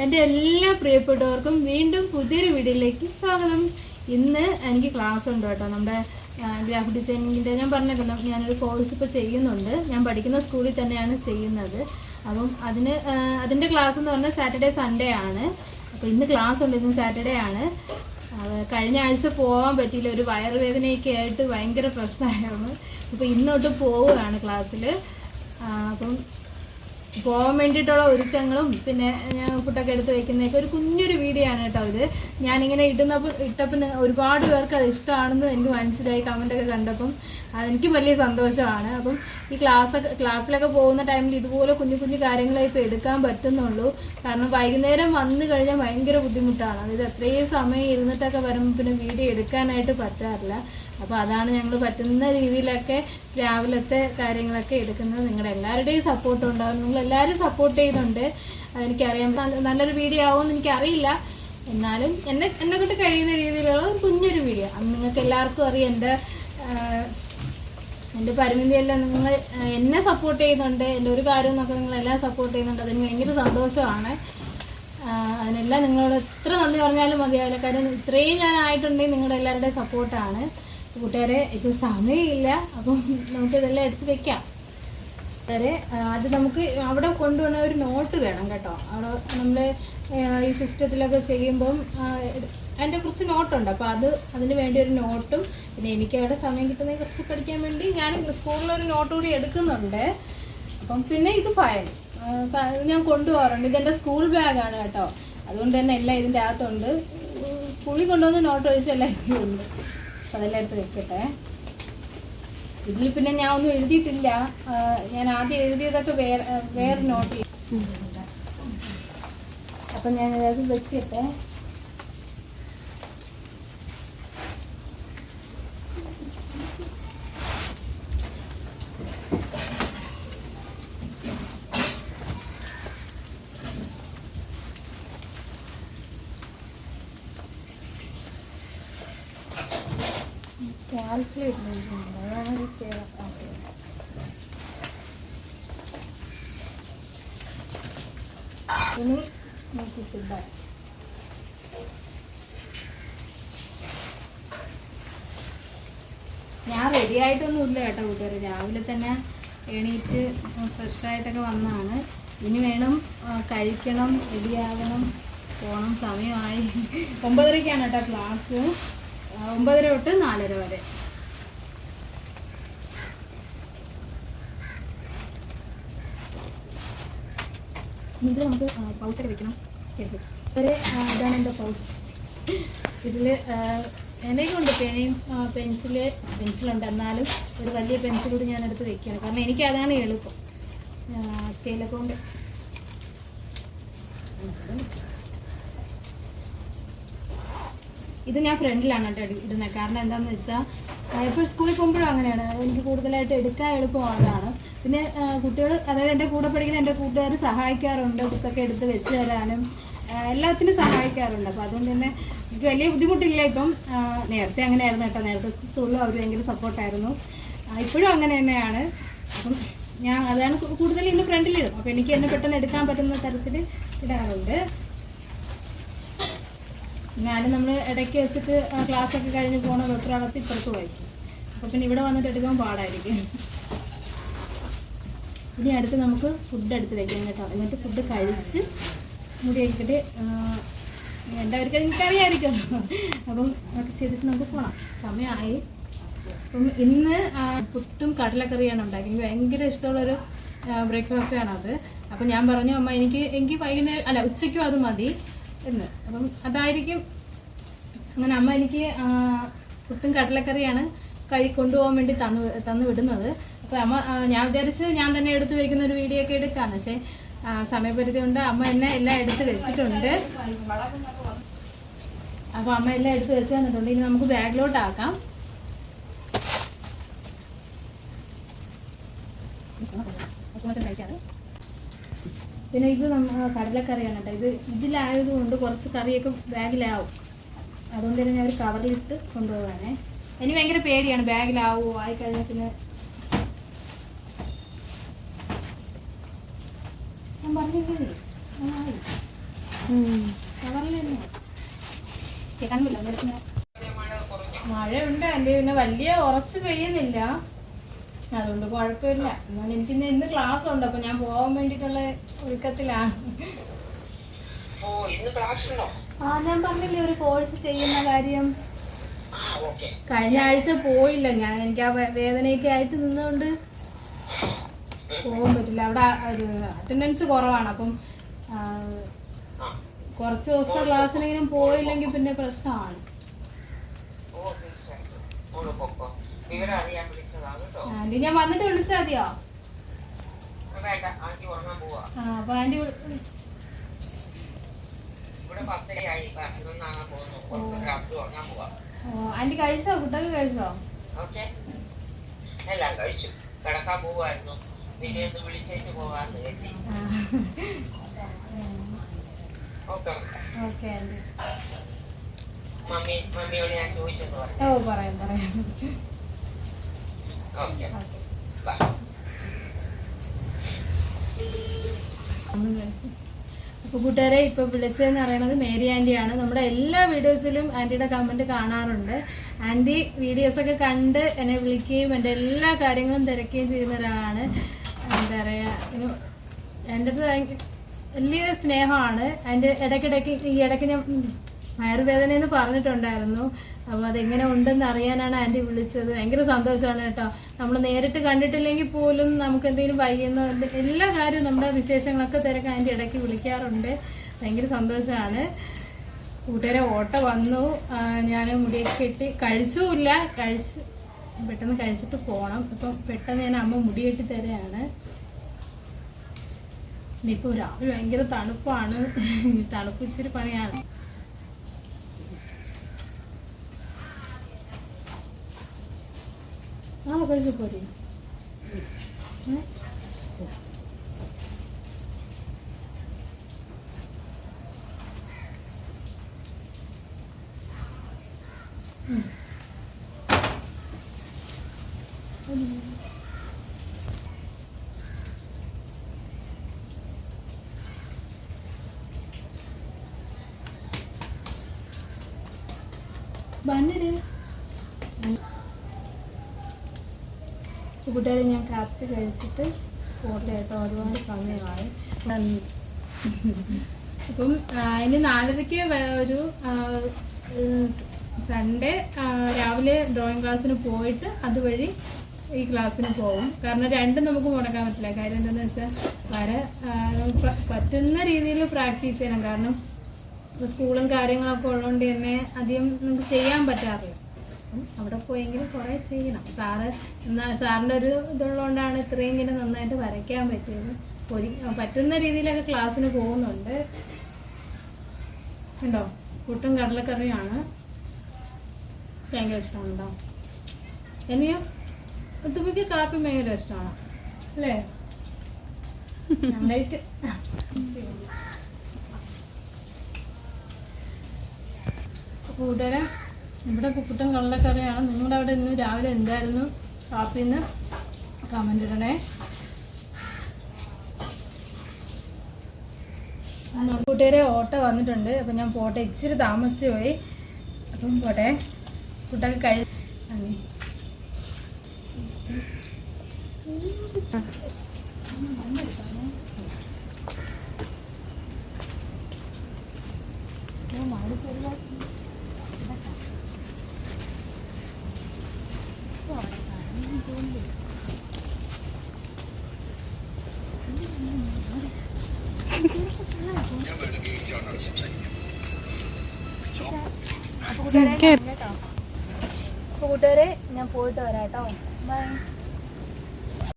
എന്റെ എല്ലാ പ്രിയപ്പെട്ടവർക്കും വീണ്ടും പുതിയൊരു വീഡിയോയിലേക്ക് സ്വാഗതം. ഇന്ന് എനിക്ക് ക്ലാസ് ഉണ്ട് കേട്ടോ. നമ്മുടെ ഗ്രാഫിക് ഡിസൈനിങ്ങിന്റെ ഞാൻ പറഞ്ഞല്ലോ ഞാനൊരു കോഴ്സ് ഇപ്പോൾ ചെയ്യുന്നുണ്ട്. ഞാൻ പഠിക്കുന്ന സ്കൂളിൽ തന്നെയാണ് ചെയ്യുന്നത്. അപ്പം അതിന് അതിന്റെ ക്ലാസ് എന്ന് പറഞ്ഞാൽ സാറ്റർഡേ സൺഡേ ആണ്. അപ്പോൾ ഇന്ന് ക്ലാസ് ഉണ്ട് ഇന്ന് സാറ്റർഡേ ആണ്. കഴിഞ്ഞ ആഴ്ച പോകാൻ പറ്റിയില്ല. ഒരു വയറുവേദനയൊക്കെ ആയിട്ട് ഭയങ്കര പ്രശ്നമായിരുന്നു. അപ്പോൾ ഇന്നോട്ട് പോവുകയാണ് ക്ലാസ്സിൽ അപ്പം പോകാൻ വേണ്ടിയിട്ടുള്ള ഒരുക്കങ്ങളും പിന്നെ ഞാൻ ഫുഡൊക്കെ എടുത്ത് വെക്കുന്നതൊക്കെ ഒരു കുഞ്ഞൊരു വീഡിയോ ആണ് കേട്ടോ ഇത്. ഞാനിങ്ങനെ ഇടുന്നപ്പോൾ ഇട്ടപ്പോൾ ഒരുപാട് പേർക്ക് അത് ഇഷ്ടമാണെന്ന് എനിക്ക് മനസ്സിലായി കമന്റൊക്കെ കണ്ടപ്പം. അതെനിക്കും വലിയ സന്തോഷമാണ്. അപ്പം ഈ ക്ലാസ്സൊക്കെ ക്ലാസ്സിലൊക്കെ പോകുന്ന ടൈമിൽ ഇതുപോലെ കുഞ്ഞു കുഞ്ഞു കാര്യങ്ങളെ ഇപ്പോൾ എടുക്കാൻ പറ്റുന്നുള്ളൂ. കാരണം വൈകുന്നേരം വന്നു കഴിഞ്ഞാൽ ഭയങ്കര ബുദ്ധിമുട്ടാണ്. അതായത് എത്രയും സമയം ഇരുന്നിട്ടൊക്കെ വരുമ്പോൾ പിന്നെ വീഡിയോ എടുക്കാനായിട്ട് പറ്റാറില്ല. അപ്പോൾ അതാണ് ഞങ്ങൾ പറ്റുന്ന രീതിയിലൊക്കെ രാവിലത്തെ കാര്യങ്ങളൊക്കെ എടുക്കുന്നത്. നിങ്ങളുടെ എല്ലാവരുടെയും സപ്പോർട്ട് ഉണ്ടാവും. നിങ്ങൾ എല്ലാവരും സപ്പോർട്ട് ചെയ്യുന്നുണ്ട്. അതെനിക്കറിയാം. നല്ല- നല്ലൊരു വീഡിയോ ആവുമെന്ന് എനിക്കറിയില്ല. എന്നാലും എന്നെ എന്നെ കൊണ്ട് കഴിയുന്ന രീതിയിലുള്ള കുഞ്ഞൊരു വീഡിയോ അത് നിങ്ങൾക്ക് എല്ലാവർക്കും അറിയാം എന്റെ എന്റെ പരിമിതിയെല്ലാം നിങ്ങൾ എന്നെ സപ്പോർട്ട് ചെയ്യുന്നുണ്ട്. എന്റെ ഒരു കാര്യം നോക്കാൻ നിങ്ങളെല്ലാം സപ്പോർട്ട് ചെയ്യുന്നുണ്ട്. അതിന് ഭയങ്കര സന്തോഷമാണ്. അതിനെല്ലാം നിങ്ങളോട് എത്ര നന്ദി പറഞ്ഞാലും മതിയാവില്ല. കാര്യം ഇത്രയും ഞാനായിട്ടുണ്ടെങ്കിൽ നിങ്ങളുടെ എല്ലാവരുടെയും സപ്പോർട്ടാണ് കൂട്ടുകാരെ ഇത് സമയമില്ല. അപ്പം നമുക്ക് ഇതെല്ലാം എടുത്ത് വെക്കാം. കൂട്ടുകാരെ അത് നമുക്ക് അവിടെ കൊണ്ടുവന്ന ഒരു നോട്ട് വേണം കേട്ടോ. അവിടെ നമ്മൾ ഈ സിസ്റ്റത്തിലൊക്കെ ചെയ്യുമ്പം അതിന്റെ കുറച്ച് നോട്ടുണ്ട്. അപ്പോൾ അത് അതിന് വേണ്ടി ഒരു നോട്ടും പിന്നെ എനിക്ക് അവിടെ സമയം കിട്ടുന്നതിനെ കുറിച്ച് പഠിക്കാൻ വേണ്ടി ഞാൻ സ്കൂളിലൊരു നോട്ട് കൂടി എടുക്കുന്നുണ്ട്. അപ്പം പിന്നെ ഇത് ഫയൽ. ഞാൻ കൊണ്ടുപോകാറുണ്ട്. ഇതെന്റെ സ്കൂൾ ബാഗാണ് കേട്ടോ. അതുകൊണ്ട് തന്നെ എല്ലാം ഇതിന്റെ അകത്തുണ്ട്. സ്കൂളിൽ കൊണ്ടുവന്ന് നോട്ട് ഒഴിച്ചെല്ലാം ഇതിലുണ്ട്. അപ്പം അതെല്ലാം എടുത്ത് വെക്കട്ടെ. ഇതിൽ പിന്നെ ഞാൻ ഒന്നും എഴുതിയിട്ടില്ല. ഞാൻ ആദ്യം എഴുതിയതൊക്കെ വേറെ വേറെ നോട്ട് അപ്പം ഞാൻ അത് വെക്കട്ടെ നമുക്ക് ഞാൻ റെഡി ആയിട്ടൊന്നും ഇല്ല കേട്ടോ കൂട്ടുകാർ രാവിലെ തന്നെ എണീറ്റ് ഫ്രഷായിട്ടൊക്കെ വന്നതാണ്. ഇനി വേണം കഴിക്കണം റെഡിയാകണം പോകണം സമയമായി. ഒമ്പതരയ്ക്കാണ് കേട്ടോ ക്ലാസ് ഒമ്പതര തൊട്ട് നാലര വരെ. ഇതിൽ നമുക്ക് പൗച്ചൊക്കെ വെക്കണം. ഇതാണ് എന്റെ പൗച്ച്. ഇതിൽ എന്റെ ഉണ്ട് പേനയും പെൻസിൽ പെൻസിലുണ്ട്. എന്നാലും ഒരു വലിയ ഞാൻ എടുത്ത് വെക്കുകയാണ് കാരണം എനിക്ക് അതാണ് എളുപ്പം. സ്കെയിലൊക്കെ കൊണ്ട്. ഇത് ഞാൻ ഫ്രണ്ടിലാണ് കേട്ടോ ഇട- ഇടുന്നത് കാരണം എന്താണെന്ന് വെച്ചാൽ ഇപ്പോൾ സ്കൂളിൽ പോകുമ്പോഴും അങ്ങനെയാണ്. എനിക്ക് കൂടുതലായിട്ട് എടുക്കാൻ എളുപ്പമാണ് പിന്നെ കുട്ടികൾ അതായത് എന്റെ കൂടെ പഠിക്കുന്ന എന്റെ കൂട്ടുകാർ സഹായിക്കാറുണ്ട്. ബുക്കൊക്കെ എടുത്ത് വെച്ച് തരാനും എല്ലാത്തിനും സഹായിക്കാറുണ്ട്. അപ്പോൾ അതുകൊണ്ട് തന്നെ എനിക്ക് വലിയ ബുദ്ധിമുട്ടില്ല ഇപ്പം. നേരത്തെ അങ്ങനെയായിരുന്നു കേട്ടോ. നേരത്തെ സ്കൂളിലും അവർ ഭയങ്കര സപ്പോർട്ടായിരുന്നു. ഇപ്പോഴും അങ്ങനെ തന്നെയാണ്. അപ്പം ഞാൻ അതാണ് കൂടുതൽ ഇന്ന് ഫ്രണ്ടിലിടും. അപ്പോൾ എനിക്ക് എന്നെ പെട്ടെന്ന് എടുക്കാൻ പറ്റുന്ന തരത്തിൽ ഇടാറുണ്ട്. എന്നാലും നമ്മൾ ഇടയ്ക്ക് വെച്ചിട്ട് ക്ലാസ് ഒക്കെ കഴിഞ്ഞ് പോകുന്ന വെപ്രാളത്തിൽ ഇപ്പുറത്ത് വായിക്കും അപ്പോൾ പിന്നെ ഇവിടെ വന്നിട്ട് എടുക്കാൻ പാടായിരിക്കും. ഇനി അടുത്ത് നമുക്ക് ഫുഡ് എടുത്ത് വയ്ക്കാം കേട്ടോ. എന്നിട്ട് ഫുഡ് കഴിച്ച് മുടി കഴിച്ചിട്ട് എല്ലാവർക്കും എനിക്കറിയാമായിരിക്കും അപ്പം അതൊക്കെ ചെയ്തിട്ട് നമുക്ക് പോകണം സമയമായി അപ്പം ഇന്ന് പുട്ടും കടലക്കറിയാണ് ഉണ്ടാക്കി എനിക്ക് ഭയങ്കര ഇഷ്ടമുള്ളൊരു ബ്രേക്ക്ഫാസ്റ്റാണത് അപ്പം ഞാൻ പറഞ്ഞു അമ്മ എനിക്ക് എനിക്ക് വൈകുന്നേരം അല്ല ഉച്ചയ്ക്കും അത് മതി. എന്ന്. അപ്പം അതായിരിക്കും അങ്ങനെ അമ്മ എനിക്ക് പുട്ടും കടലക്കറിയാണ് കഴി കൊണ്ടുപോകാൻ വേണ്ടി തന്നു തന്നു വിടുന്നത്. അപ്പോൾ അമ്മ ഞാൻ വിചാരിച്ച് ഞാൻ തന്നെ എടുത്ത് വെക്കുന്ന ഒരു വീഡിയോ ഒക്കെ എടുക്കാന്ന്. പക്ഷേ സമയപരിധി കൊണ്ട് അമ്മ എന്നെ എല്ലാം എടുത്ത് വെച്ചിട്ടുണ്ട്. അപ്പോൾ അമ്മ എല്ലാം എടുത്ത് വെച്ച് തന്നിട്ടുണ്ട്. ഇനി നമുക്ക് ബാഗിലോട്ടാക്കാം പിന്നെ ഇത് നമ്മൾ കടലക്കറിയാണ് കേട്ടോ. ഇത് ഇതിലായതുകൊണ്ട് കുറച്ച് കറിയൊക്കെ ബാഗിലാവും. അതുകൊണ്ട് തന്നെ ഞാൻ ഒരു കവറിലിട്ട് കൊണ്ടുപോകാനേ എനിക്ക് ഭയങ്കര പേടിയാണ് ബാഗിലാവോ ആയി കഴിഞ്ഞാൽ പിന്നെ ഞാൻ പറഞ്ഞില്ലേ? കണ്ടില്ല മഴ ഉണ്ട് എന്റെ പിന്നെ വലിയ ഉറച്ച് പെയ്യുന്നില്ല. അതുകൊണ്ട് കുഴപ്പമില്ല. എന്നാലും എനിക്ക് ഇന്ന് ഇന്ന് ക്ലാസ് ഉണ്ട് അപ്പൊ ഞാൻ പോകാൻ വേണ്ടിട്ടുള്ള ഒരുക്കത്തിലാണ്. ആ ഞാൻ പറഞ്ഞില്ലേ ഒരു കോഴ്സ് ചെയ്യുന്ന കാര്യം. കഴിഞ്ഞ ആഴ്ച പോയില്ല. ഞാൻ എനിക്ക് ആ വേദനയൊക്കെ ആയിട്ട് നിന്നുകൊണ്ട് പോകാൻ പറ്റില്ല. അവിടെ അറ്റൻഡൻസ് കുറവാണ്. അപ്പം കുറച്ച് ദിവസത്തെ ക്ലാസ്സിനെങ്കിലും പോയില്ലെങ്കിൽ പിന്നെ പ്രശ്നമാണ്. വിവരം അറിയാൻ ആന്റി ഞാൻ വന്നിട്ട് വിളിച്ചാൽ മതിയോ? ആന്റി ആ അപ്പൊ ഓ, ആന്റി കഴിച്ചോ? ഫുഡൊക്കെ കഴിച്ചോ? എല്ലാം കഴിച്ചു. കിടക്കാൻ പോവായിരുന്നു. നിന്നെ ഒന്ന് വിളിച്ചേച്ച് പോകാന്ന് കരുതി. ഓക്കെ. മമ്മി മമ്മിയോട് ഞാൻ ചോദിച്ചെന്ന് പറഞ്ഞു. ഓ പറയാം പറയാം. അപ്പോൾ കൂട്ടുകാരെ ഇപ്പോൾ വിളിച്ചതെന്ന് പറയുന്നത് മേരി ആന്റിയാണ് നമ്മുടെ എല്ലാ വീഡിയോസിലും ആന്റിയുടെ കമന്റ് കാണാറുണ്ട്. വീഡിയോസ് ഒക്കെ കണ്ട് എന്നെ വിളിക്കുകയും എന്റെ എല്ലാ കാര്യങ്ങളും തിരക്കുകയും ചെയ്യുന്ന ഒരാളാണ്. എന്താ പറയുക എന്റെ വലിയ സ്നേഹമാണ്. അതിന്റെ ഇടയ്ക്കിടയ്ക്ക് ഈ ഇടയ്ക്ക് ഞാൻ വയറുവേദന എന്ന് പറഞ്ഞിട്ടുണ്ടായിരുന്നു. അപ്പോൾ അതെങ്ങനെ ഉണ്ടെന്ന് അറിയാനാണ് ആന്റി വിളിച്ചത്. ഭയങ്കര സന്തോഷമാണ് കേട്ടോ. നമ്മൾ നേരിട്ട് കണ്ടിട്ടില്ലെങ്കിൽ പോലും നമുക്ക് എന്തെങ്കിലും വയ്യുന്ന എല്ലാ കാര്യവും നമ്മുടെ വിശേഷങ്ങളൊക്കെ തിരക്ക് ആന്റി ഇടയ്ക്ക് വിളിക്കാറുണ്ട്. ഭയങ്കര സന്തോഷമാണ് കൂട്ടുകാരെ ഓട്ട വന്നു. ഞാൻ മുടിയൊക്കെ കെട്ടി കഴിച്ചുമില്ല കഴിച്ച് പെട്ടെന്ന് കഴിച്ചിട്ട് പോകണം ഇപ്പം പെട്ടെന്ന് ഞാൻ അമ്മ മുടി കെട്ടി തരാണ്. ഇനിയിപ്പോൾ രാവിലെ ഭയങ്കര തണുപ്പാണ്. തണുപ്പ് ഇച്ചിരി പണിയാണ്. ভালো করে করি হ্যাঁ? കൂട്ടുകാരെ ഞാൻ കാപ്പി കഴിച്ചിട്ട് പോട്ടെ കേട്ടോ. ഒരുപാട് സമയമായി. അപ്പം ഇനി നാലരയ്ക്ക് ഒരു സൺഡേ രാവിലെ ഡ്രോയിങ് ക്ലാസ്സിന് പോയിട്ട് അതുവഴി ഈ ക്ലാസ്സിന് പോകും. കാരണം രണ്ടും നമുക്ക് മുടക്കാൻ പറ്റില്ല. കാര്യം എന്താണെന്ന് വെച്ചാൽ വര പറ്റുന്ന രീതിയിൽ പ്രാക്ടീസ് ചെയ്യണം. കാരണം സ്കൂളും കാര്യങ്ങളൊക്കെ ഉള്ളതുകൊണ്ട് തന്നെ അധികം നമുക്ക് ചെയ്യാൻ പറ്റാറില്ല. അപ്പം അവിടെ പോയെങ്കിലും കുറേ ചെയ്യണം. സാറ് എന്നാൽ സാറിന്റെ ഒരു ഇതുള്ളതുകൊണ്ടാണ് ഇത്രയും ഇങ്ങനെ നന്നായിട്ട് വരയ്ക്കാൻ പറ്റിയത്. ഒരു പറ്റുന്ന രീതിയിലൊക്കെ ക്ലാസ്സിന് പോകുന്നുണ്ട്. ഉണ്ടോ പുട്ടും കടലക്കറിയാണ് ഭയങ്കര ഇഷ്ടമുണ്ടോ എന്നെയോ ഒട്ടുമിക്ക കാപ്പി ഭയങ്കര ഇഷ്ടമാണ്. അല്ലേ? നന്നായിട്ട്. കൂട്ടുകാരെ ഇവിടെ കുക്കുട്ടൻ കള്ളക്കറിയാണ്. നിങ്ങളുടെ അവിടെ ഇന്ന് രാവിലെ എന്തായിരുന്നു? കാപ്പിന്ന് കമന്റ് ഇടണേ. കൂട്ടുകാരെ ഓട്ടോ വന്നിട്ടുണ്ട്. അപ്പം ഞാൻ പോട്ടെ. ഇച്ചിരി താമസിച്ചു പോയി. അപ്പം പോട്ടെ. കുട്ടൊക്കെ കഴി മാറി മഴ ചെറുതായിട്ട് ഞാൻ പോയിട്ട് വരാട്ടോ ബൈ